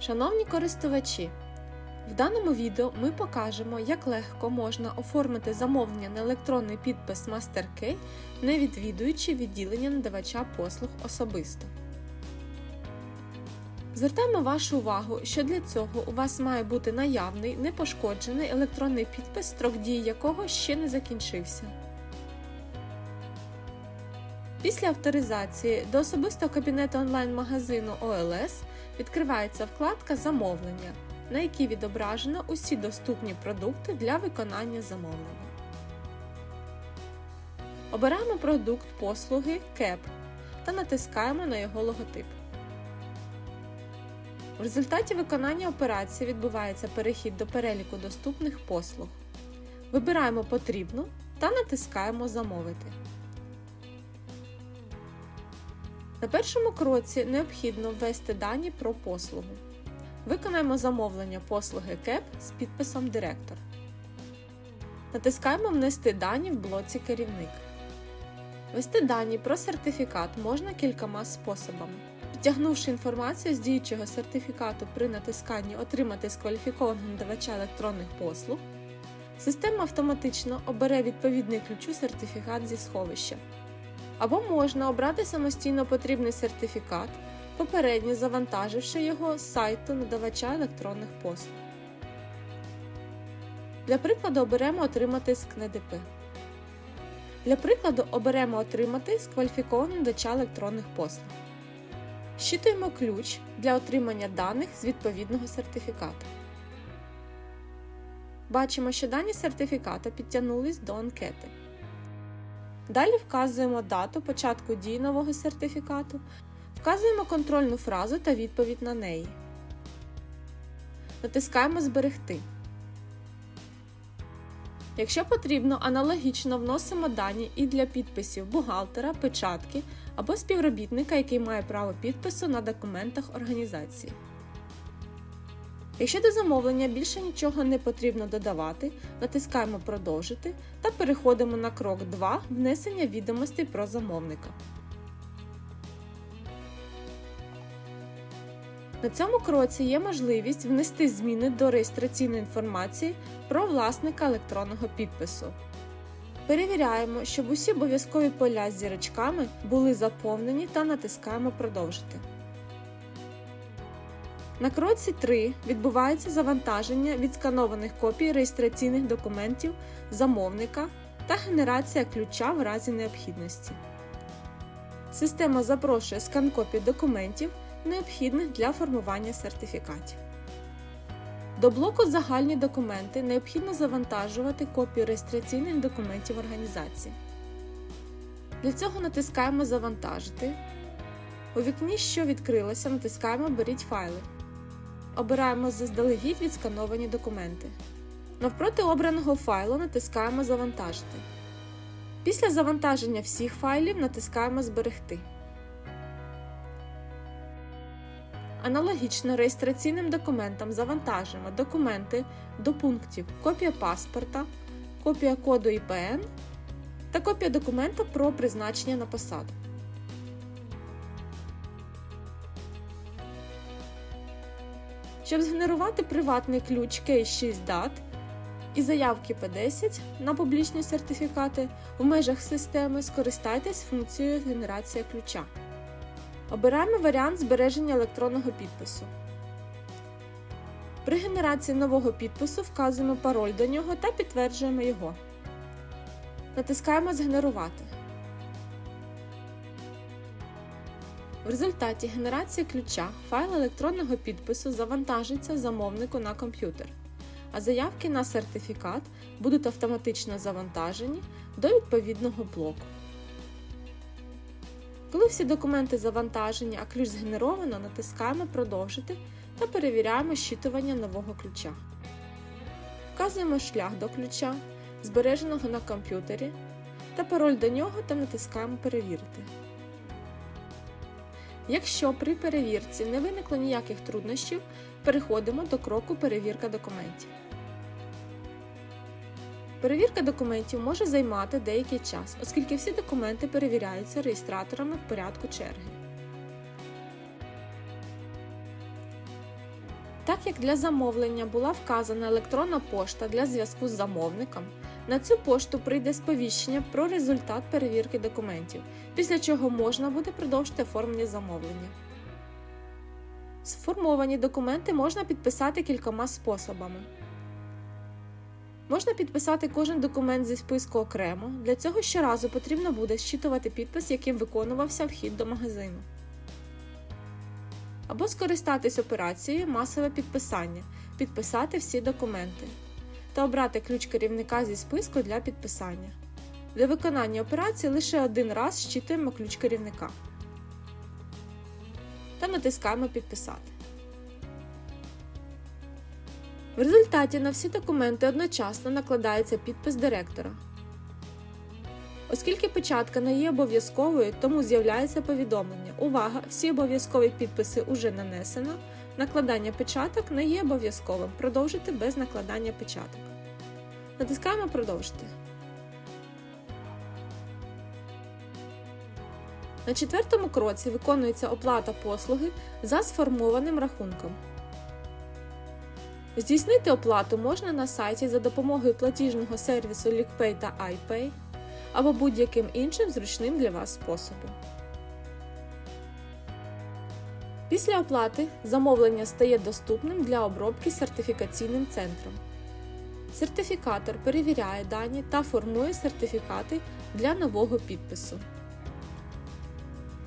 Шановні користувачі, в даному відео ми покажемо, як легко можна оформити замовлення на електронний підпис MasterKey, не відвідуючи відділення надавача послуг особисто. Звертаємо вашу увагу, що для цього у вас має бути наявний непошкоджений електронний підпис, строк дії якого ще не закінчився. Після авторизації до особистого кабінету онлайн-магазину OLS відкривається вкладка Замовлення, на якій відображено усі доступні продукти для виконання замовлення. Обираємо продукт послуги CAP та натискаємо на його логотип. В результаті виконання операції відбувається перехід до переліку доступних послуг. Вибираємо потрібну та натискаємо Замовити. На першому кроці необхідно ввести дані про послугу. Виконаємо замовлення послуги КЕП з підписом Директор. Натискаємо Внести дані в блоці Керівник. Ввести дані про сертифікат можна кількома способами. Підтягнувши інформацію з діючого сертифікату при натисканні Отримати з кваліфікованого надавача електронних послуг, система автоматично обере відповідний ключу сертифікат зі сховища. Або можна обрати самостійно потрібний сертифікат, попередньо завантаживши його з сайту надавача електронних послуг. Для прикладу оберемо Отримати з КНДП. Для прикладу оберемо Отримати з кваліфікованого надавача електронних послуг. Щитуємо ключ для отримання даних з відповідного сертифікату. Бачимо, що дані сертифіката підтягнулись до анкети. Далі вказуємо дату початку дії нового сертифікату, вказуємо контрольну фразу та відповідь на неї. Натискаємо Зберегти. Якщо потрібно, аналогічно вносимо дані і для підписів бухгалтера, печатки або співробітника, який має право підпису на документах організації. Якщо до замовлення більше нічого не потрібно додавати, натискаємо Продовжити та переходимо на крок 2 внесення відомостей про замовника. На цьому кроці є можливість внести зміни до реєстраційної інформації про власника електронного підпису. Перевіряємо, щоб усі обов'язкові поля з зірочками були заповнені та натискаємо Продовжити. На кроці 3 відбувається завантаження відсканованих копій реєстраційних документів замовника та генерація ключа в разі необхідності. Система запрошує скан копій документів, необхідних для формування сертифікатів. До блоку Загальні документи необхідно завантажувати копію реєстраційних документів організації. Для цього натискаємо Завантажити. У вікні, що відкрилося, натискаємо Беріть файли. Обираємо заздалегідь відскановані документи. Навпроти обраного файлу натискаємо Завантажити. Після завантаження всіх файлів натискаємо Зберегти. Аналогічно реєстраційним документам завантажуємо документи до пунктів копія паспорта, копія коду ІПН та копія документа про призначення на посаду. Щоб згенерувати приватний ключ K6 DAT і заявки P10 на публічні сертифікати в межах системи скористайтесь функцією Генерація ключа. Обираємо варіант збереження електронного підпису. При генерації нового підпису вказуємо пароль до нього та підтверджуємо його. Натискаємо Згенерувати. В результаті генерації ключа файл електронного підпису завантажиться замовнику на комп'ютер, а заявки на сертифікат будуть автоматично завантажені до відповідного блоку. Коли всі документи завантажені, а ключ згенеровано, натискаємо Продовжити та перевіряємо щитування нового ключа. Вказуємо шлях до ключа, збереженого на комп'ютері, та пароль до нього та натискаємо Перевірити. Якщо при перевірці не виникло ніяких труднощів, переходимо до кроку Перевірка документів. Перевірка документів може займати деякий час, оскільки всі документи перевіряються реєстраторами в порядку черги. Так як для замовлення була вказана електронна пошта для зв'язку з замовником, на цю пошту прийде сповіщення про результат перевірки документів, після чого можна буде продовжити оформлення замовлення. Сформовані документи можна підписати кількома способами. Можна підписати кожен документ зі списку окремо. Для цього щоразу потрібно буде зчитувати підпис, яким виконувався вхід до магазину. Або скористатись операцією масове підписання, підписати всі документи та обрати ключ керівника зі списку для підписання. Для виконання операції лише один раз щитуємо ключ керівника та натискаємо Підписати. В результаті на всі документи одночасно накладається підпис директора. Оскільки печатка не є обов'язковою, тому з'являється повідомлення. Увага! Всі обов'язкові підписи уже нанесено. Накладання печаток не є обов'язковим. Продовжити без накладання печаток. Натискаємо Продовжити. На четвертому кроці виконується оплата послуги за сформованим рахунком. Здійснити оплату можна на сайті за допомогою платіжного сервісу LickPay та iPay або будь-яким іншим зручним для вас способом. Після оплати замовлення стає доступним для обробки сертифікаційним центром. Сертифікатор перевіряє дані та формує сертифікати для нового підпису.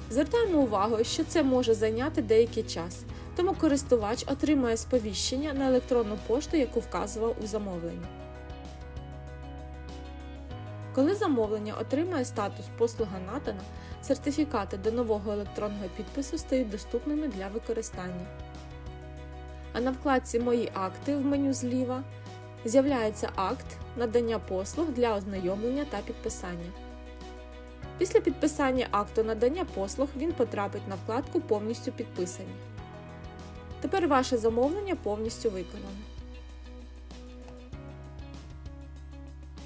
Звертаємо увагу, що це може зайняти деякий час, тому користувач отримує сповіщення на електронну пошту, яку вказував у замовленні. Коли замовлення отримає статус послуга надана, сертифікати до нового електронного підпису стають доступними для використання. А на вкладці Мої акти в меню зліва з'являється акт надання послуг для ознайомлення та підписання. Після підписання акту надання послуг він потрапить на вкладку Повністю підписані. Тепер ваше замовлення повністю виконане.